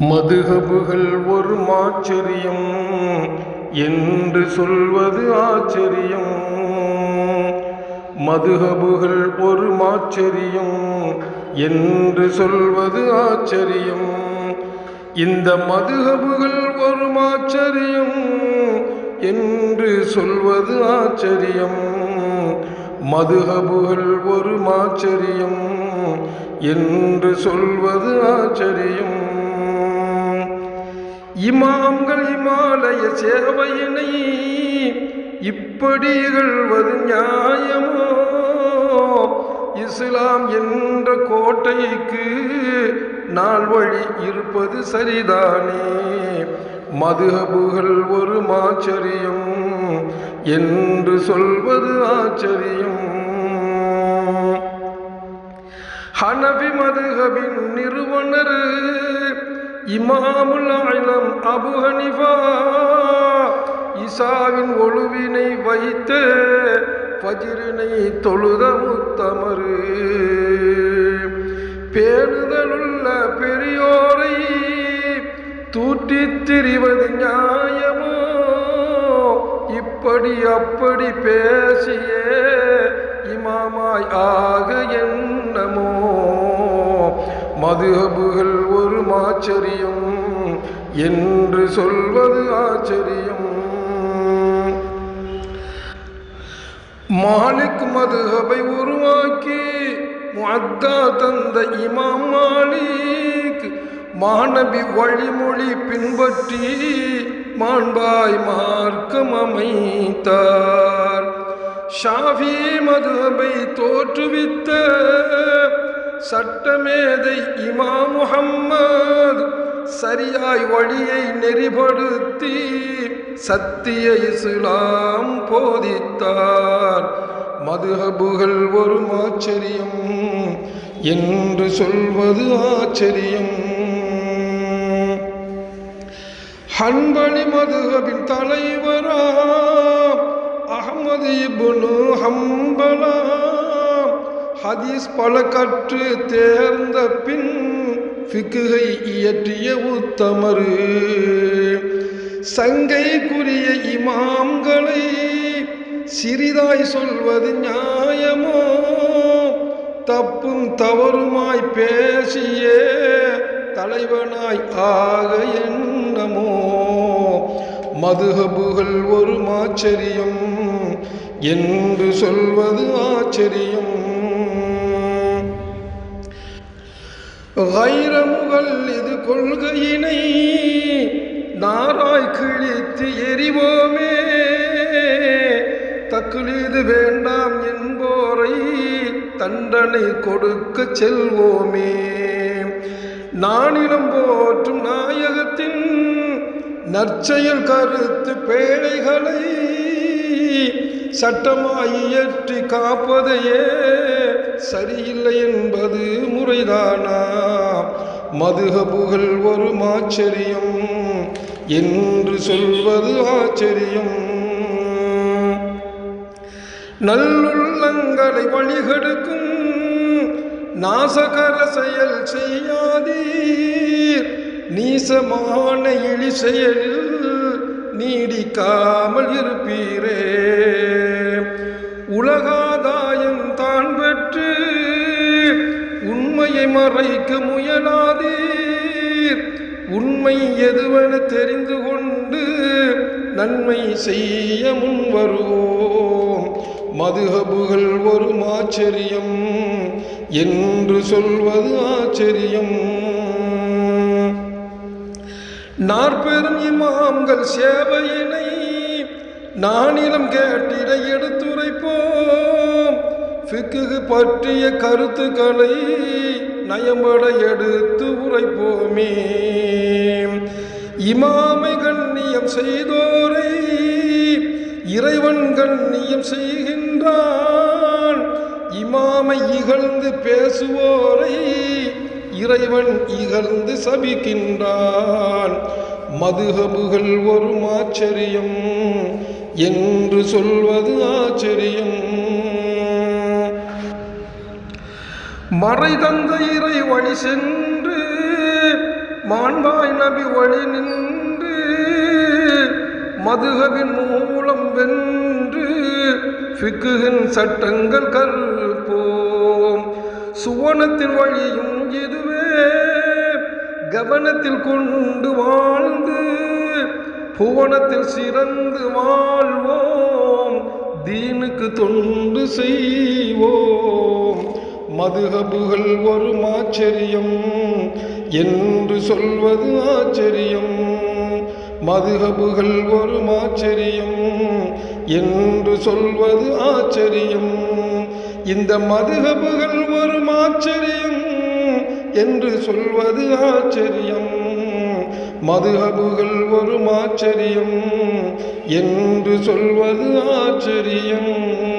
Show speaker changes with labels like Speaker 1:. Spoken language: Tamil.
Speaker 1: மதுகபுகள் ஒரு மாச்சரியம். என்று சொல்வது ஆச்சரியம். மதுகபுகள் ஒரு மாச்சரியம். என்று சொல்வது ஆச்சரியம். இந்த மதுகபுகள் ஒரு மாச்சரியம். என்று சொல்வது ஆச்சரியம். மதுகபுகள் ஒரு மாச்சரியம். என்று சொல்வது ஆச்சரியம். இமாம்கள் இமாலய சேவையினை இப்படி இகழ்வது நியாயமோ? இஸ்லாம் என்ற கோட்டைக்கு நாள் வழி இருப்பது சரிதானே? மதுஹபுகள் ஒரு மாச்சரியம் என்று சொல்வது ஆச்சரியம். ஹனபி மதுஹபின் நிறுவனர் இமாமுல் ஆலம் அபு ஹனிஃபா இசாவின் ஒழுவினை வைத்து பஜிரினை தொழுத முத்தமரு. பேணுதலுள்ள பெரியோரை தூற்றித் திரிவது நியாயமோ? இப்படி அப்படி பேசியே இமாமாய் ஆக என்னமோ? மதுஹபுகள் ஒரு மாச்சரியம் என்று சொல்வது ஆச்சரியம். மாலிக் மதுஹபை உருவாக்கி முத்தா தந்த இமாம் மாலிக் மாணவி வழிமொழி பின்பற்றி மாண்பாய் மார்க்கம் அமைத்தார். ஷாஃபி மதுஹபை தோற்றுவித்த சட்டமேதை இமாம் முகம்மது சரியாய் வழியை நெறிப்படுத்தி சத்திய இஸ்லாம் போதித்தார். மதுஹபுகள் ஒரு ஆச்சரியம் என்று சொல்வது ஆச்சரியம். ஹன்பலி மதுஹபின் தலைவரா அகமது இபுனு ஹம்பலா. ஹதீஸ் பல கற்று தேர்ந்த பின் ஃபிக்குகை இயற்றிய உத்தமரு. சங்கைக்குரிய இமாம்களை சிறிதாய் சொல்வது நியாயமோ? தப்பும் தவறுமாய் பேசியே தலைவனாய் ஆக என்னமோ? மதுகபுகள் ஒரு ஆச்சரியம் என்று சொல்வது ஆச்சரியம். வைரமுகள் இது கொள்கையினை நாராய் கிழித்து எரிவோமே தக்குலீது வேண்டாம் என்போரை தண்டனை கொடுக்க செல்வோமே. நானிடம் போற்றும் நாயகத்தின் நற்செயல் கருத்து பேழைகளை சட்டமாய் இயற்றி காப்பதையே சரியில்லை என்பது முறைதானா? மதுக புகழ் ஒரு ஆச்சரியம் என்று சொல்வது ஆச்சரியம். நல்லுள்ளங்களை வழிகெடுக்கும் நாசகர செயல் செய்யாதீர். நீசமான இழி செயலில் நீடிக்காமல் இருப்பீரே. உலகம் தான் உண்மையை மறைக்க முயலாதீர் உண்மை எதுவென தெரிந்து கொண்டு நன்மை செய்ய முன் வருவோம். மதுகபுகள் ஒரு ஆச்சரியம் என்று சொல்வது ஆச்சரியம். நாற்பெரும் இமாம்கள் சேவையினை நானிலம் கேட்டிட எடுத்து ஃபிக்கு பற்றிய கருத்துக்களை நயம்பட எடுத்து உரைப்போமே. இமாமை கண்ணியம் செய்தோரை இறைவன் கண்ணியம் செய்கின்றான். இமாமை இகழ்ந்து பேசுவோரை இறைவன் இகழ்ந்து சபிக்கின்றான். மதுகபுகள் ஒரு ஆச்சரியம் என்று சொல்வது ஆச்சரியம். மறை தந்த இறை வழி சென்று மாண்பாய் நபி வழி நின்று மதுகவின் மூலம் வென்று ஃபிக்குகின் சட்டங்கள் கற்போம். சுவனத்தின் வழியும் இதுவே கவனத்தில் கொண்டு வாழ்ந்து புவனத்தில் சிறந்து வாழ்வோம். தீனுக்கு தொண்டு செய்வோம். மதுகபுகள் ஒரு ஆச்சரியம். என்று சொல்வது ஆச்சரியம். மதுகபுகள் ஒரு ஆச்சரியம். என்று சொல்வது ஆச்சரியம். இந்த மதுகபுகள் ஒரு ஆச்சரியம் என்று சொல்வது ஆச்சரியம். மதுகபுகள் ஒரு ஆச்சரியம் என்று சொல்வது ஆச்சரியம்.